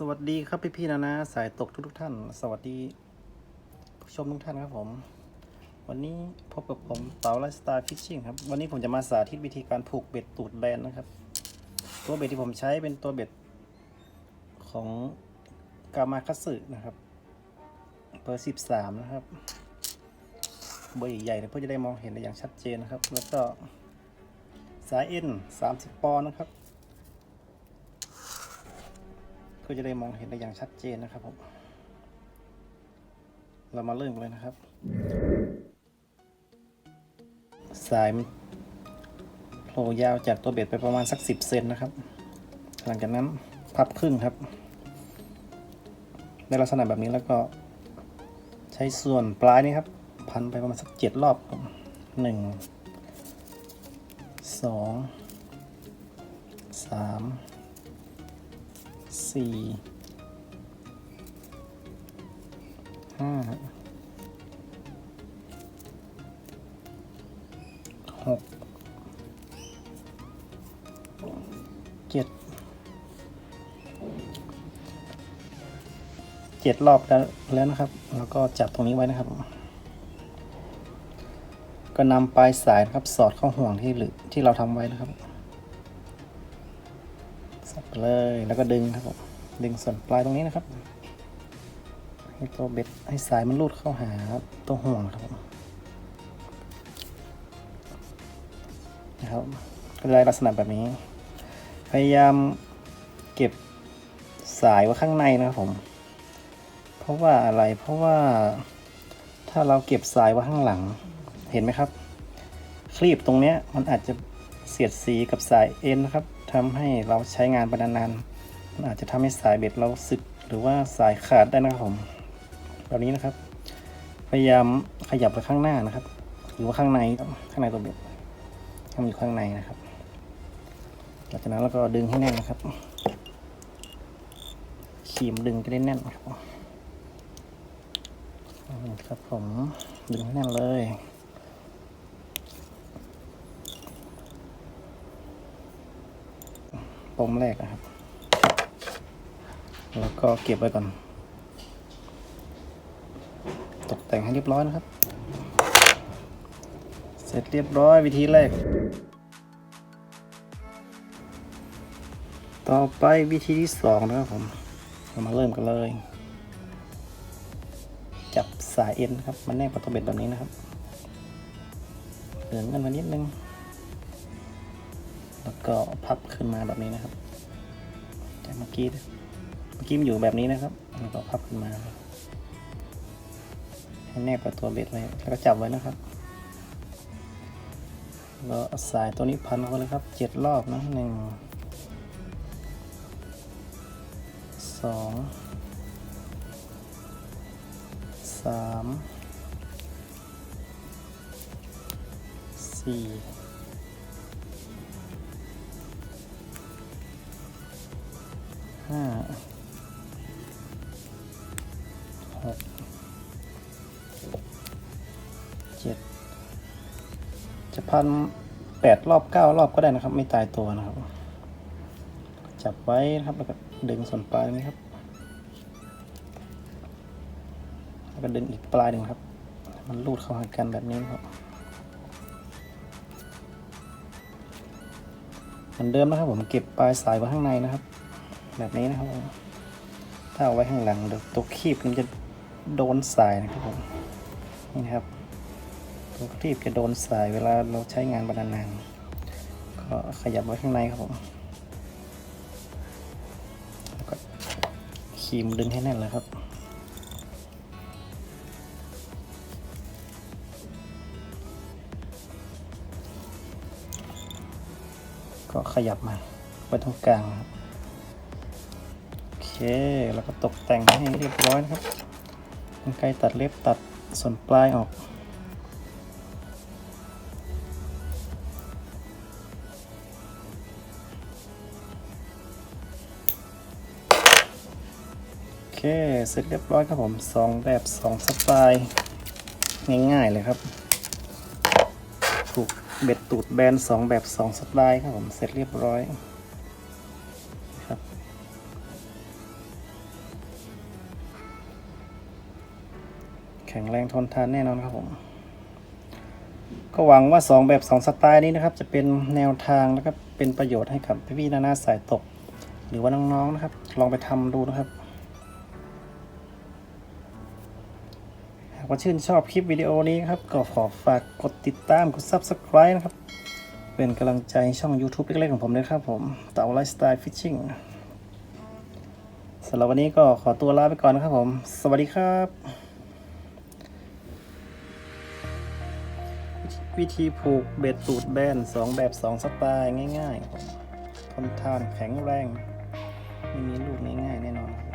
สวัสดีครับพี่พี่ๆนะนะ สายตกทุกทุกๆท่าน สวัสดี ผู้ชมทุกท่านครับผม วันนี้พบกับผมเต๋าไลฟ์สไตล์ฟิชชิ่งครับ วันนี้ผมจะมาสาธิตวิธีการผูกเบ็ดตูดแบนนะครับ ตัวเบ็ดที่ผมใช้เป็นตัวเบ็ดของกามาคัสึนะครับเบอร์สิบสามนะครับ เบอร์ใหญ่ๆเลยเพื่อจะได้มองเห็นได้อย่างชัดเจนนะครับ แล้วก็สายเอ็นสามสิบปอนด์นะครับ เพื่อจะได้มองเห็นได้อย่างชัดเจนนะครับผม เรามาเริ่มเลยนะครับ สายโผล่ยาวจากตัวเบ็ดไปประมาณสักสิบเซนนะครับ หลังจากนั้นพับครึ่งครับ ในลักษณะแบบนี้แล้วก็ใช้ส่วนปลายนี้ครับ พันไปประมาณสักเจ็ดรอบครับหนึ่งสองสาม สี่ห้าหกเจ็ดเจ็ดรอบแล้วแล้วนะครับ แล้วก็จับตรงนี้ไว้นะครับ ก็นำปลายสายนะครับสอดเข้าห่วงที่หรือที่เราทำไว้นะครับ เลยแล้วก็ดึงครับผมดึงส่วนปลายตรงนี้นะครับ ให้ตัวเบ็ดให้สายมันลูดเข้าหาตัวห่วงครับผมนะครับก็ได้ลักษณะแบบนี้ พยายามเก็บสายไว้ข้างในนะครับผม เพราะว่าอะไรเพราะว่าถ้าเราเก็บสายไว้ข้างหลังเห็นไหมครับ คลีบตรงเนี้ยมันอาจจะเสียดสีกับสายเอ็นนะครับ ทำให้เราใช้งานไปนานๆมันอาจจะทำให้สายเบ็ดเราสึกหรือว่าสายขาดได้นะครับผมแบบนี้นะครับ พยายามขยับไปข้างหน้านะครับ หรือว่าข้างในข้างในตัวเบ็ดให้มันอยู่ข้างในนะครับหลังจากนั้นเราก็ดึงให้แน่นนะครับขีมดึงก็ได้แน่นครับครับผมดึงให้แน่นเลย ปมแรกนะครับ แล้วก็เก็บไว้ก่อน ตกแต่งให้เรียบร้อยนะครับ เสร็จเรียบร้อยวิธีแรก ต่อไปวิธีที่สองนะครับผมเรามาเริ่มกันเลย จับสายเอ็นครับ มันแนบกับตัวเบ็ดแบบนี้นะครับเดินกันมานิดนึง แล้วก็พับขึ้นมาแบบนี้นะครับ จากเมื่อกี้เมื่อกี้มันอยู่แบบนี้นะครับแล้วก็พับขึ้นมาให้แนบกับตัวเบ็ดไว้แล้วก็จับไว้นะครับแล้วเอาสายตัวนี้พันเข้าไปเลยครับเจ็ดรอบนะหนึ่งสองสามสี่ ห้าหกเจ็ดจะพันแปดรอบเก้ารอบก็ได้นะครับ ไม่ตายตัวนะครับ จับไว้นะครับแล้วก็ดึงส่วนปลายนี้ครับแล้วก็ดึงอีกปลายหนึ่งครับ มันรูดเข้าหากันแบบนี้ครับเหมือนเดิมนะครับผมเก็บปลายสายไว้ข้างในนะครับ แบบนี้นะครับผมถ้าเอาไว้ข้างหลังเดี๋ยวตัวคีบมันจะโดนสายนะครับผมนี่นะครับตัวคีบจะโดนสายเวลาเราใช้งานบนานๆก็ขยับไว้ข้างในครับผมแล้วก็คีมดึงให้แน่นเลยครับก็ขยับมาไว้ตรงกลางครับ เคแล้วก็ตกแต่งให้เรียบร้อยนะครับกรรไกรตัดเล็บตัดส่วนปลายออก โอเค เสร็จเรียบร้อยครับผมสองแบบสองสไตล์ ง่ายๆเลยครับ ถูกเบ็ดตูดแบนสองแบบสองสไตล์ครับผม เสร็จเรียบร้อย แข็งแรงทนทานแน่นอนครับผม ก็หวังว่า 2 แบบ 2 สไตล์นี้นะครับ จะเป็นแนวทางแล้วก็เป็นประโยชน์ให้กับพี่ๆนานาสายตก หรือว่าน้องๆนะครับ ลองไปทำดูนะครับหากว่าชื่นชอบคลิปวิดีโอนี้ครับ ก็ขอฝากกดติดตามกด Subscribe นะครับ เป็นกำลังใจช่อง YouTube เล็กๆของผมด้วยครับผมเต่าไลฟ์สไตล์ฟิชชิ่งสำหรับวันนี้ก็ขอตัวลาไปก่อนนะครับผม สวัสดีครับ วิธีผูกเบ็ดตูดแบนสองแบบสองสไตล์ง่ายๆ ทนทานแข็งแรง ไม่มีลูกง่ายๆ แน่นอนครับ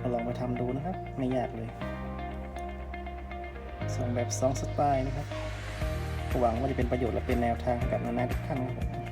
ก็ลองไปทำดูนะครับ ไม่ยากเลยสองแบบสองสไตล์นะครับหวังว่าจะเป็นประโยชน์และเป็นแนวทางกับนานาทุกท่านครับผม